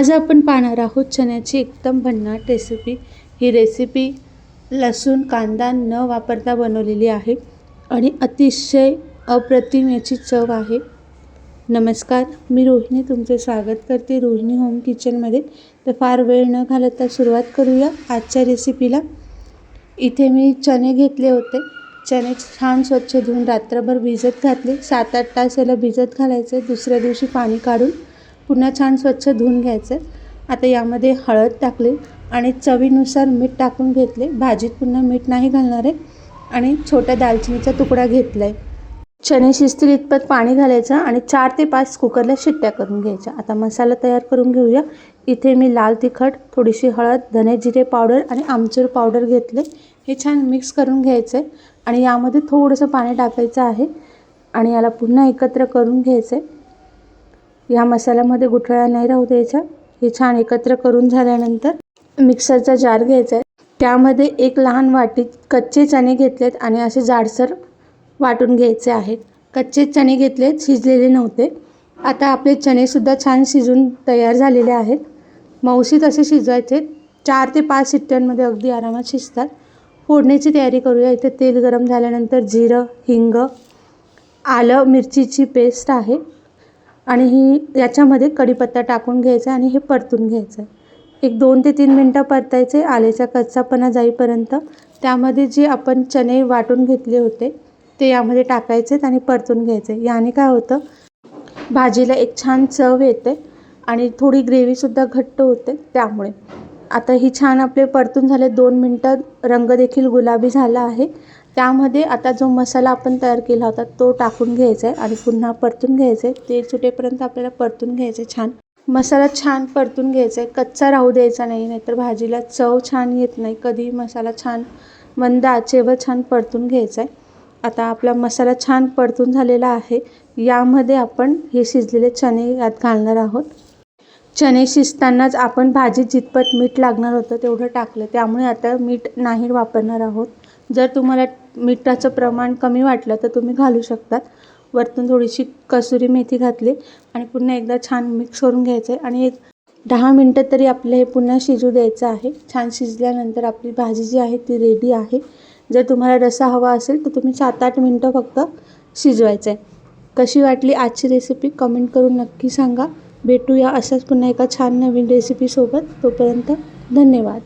आज आपण पाहणार आहोत चण्याची एकदम भन्नाट रेसिपी ही रेसिपी लसूण कांदा न वापरता बनवलेली आहे आणि अतिशय अप्रतिम याची चव आहे. नमस्कार मी रोहिणी तुमचे स्वागत करते रोहिणी होम किचनमध्ये तर फार वेळ न घालवता सुरुवात करूया आजच्या रेसिपीला इथे मी चणे घेतले होते. चणे छान स्वच्छ धुवून रात्रभर भिजत घातले. सात आठ तास याला भिजत घालायचं दुसऱ्या दिवशी पाणी काढून पुन्हा छान स्वच्छ धुवून घ्यायचं. आता यामध्ये हळद टाकली आणि चवीनुसार मीठ टाकून घेतले. भाजीत पुन्हा मीठ नाही घालणार आहे. आणि छोट्या दालचिनीचा तुकडा घेतला आहे चणे शिजतील इतपत पाणी घालायचं आणि चार ते पाच कुकरला शिट्ट्या करून घ्यायच्या. आता मसाला तयार करून घेऊया. इथे मी लाल तिखट थोडीशी हळद धने जिरे पावडर आणि आमचूर पावडर घेतले. हे छान मिक्स करून घ्यायचं आहे आणि यामध्ये थोडंसं पाणी टाकायचं आहे. आणि याला पुन्हा एकत्र करून घ्यायचं आहे या मसाल्यामध्ये गुठळ्या नाही राहू द्यायच्या. हे छान एकत्र करून झाल्यानंतर मिक्सरचा जार घ्यायचा आहे. त्यामध्ये एक लहान वाटीत कच्चे चणे घेतलेत आणि असे जाडसर वाटून घ्यायचे आहेत. कच्चे चणे घेतलेत शिजलेले नव्हते. आता आपले चणेसुद्धा छान शिजून तयार झालेले आहेत. मौशीत असे शिजवायचे. चार ते पाच शिट्ट्यांमध्ये अगदी आरामात शिजतात. फोडणीची तयारी करूया. इथे तेल गरम झाल्यानंतर जिरं हिंग आलं मिरचीची पेस्ट आहे. आणि ही याच्यामध्ये कढीपत्ता टाकून घ्यायचा आणि हे परतून घ्यायचं. आहे एक दोन ते तीन मिनटं परतायचे आल्याचा कच्चापणा जाईपर्यंत. त्यामध्ये जे आपण चणे वाटून घेतले होते ते यामध्ये टाकायचेत आणि परतून घ्यायचे. याने काय होतं भाजीला एक छान चव येते आणि थोडी ग्रेव्हीसुद्धा घट्ट होते त्यामुळे. आता ही छान आपले परतून झाले. दोन मिनटं रंग देखील गुलाबी झाला आहे. त्यामध्ये आता जो मसाला आपण तयार केला होता तो टाकून घ्यायचा आहे आणि पुन्हा परतून घ्यायचं आहे. तेल सुटेपर्यंत आपल्याला परतून घ्यायचं आहे छान. मसाला छान परतून घ्यायचा आहे. कच्चा राहू द्यायचा नाही नाहीतर भाजीला चव छान येत नाही. कधी मसाला छान मंद आचेवर छान परतून घ्यायचा आहे. आता आपला मसाला छान परतून झालेला आहे. यामध्ये आपण हे शिजलेले चणे यात घालणार आहोत. चणे शिजतानाच आपण भाजीत जितपत मीठ लागणार होतं तेवढं टाकलं. त्यामुळे आता मीठ नाही वापरणार आहोत. जर तुम्हाला मिठाचं प्रमाण कमी वाटलं तर तुम्ही घालू शकतात. वरतून थोडीशी कसुरी मेथी घातली आणि पुन्हा एकदा छान मिक्स करून घ्यायचं आहे आणि एक दहा मिनटं तरी आपलं हे पुन्हा शिजू द्यायचं आहे. छान शिजल्यानंतर आपली भाजी जी आहे ती रेडी आहे. जर तुम्हाला रसा हवा असेल तर तुम्ही सात आठ मिनटं फक्त शिजवायचं आहे कशी वाटली आजची रेसिपी कमेंट करून नक्की सांगा. भेटूया अशाच पुन्हा एका छान नवीन रेसिपीसोबत तोपर्यंत धन्यवाद.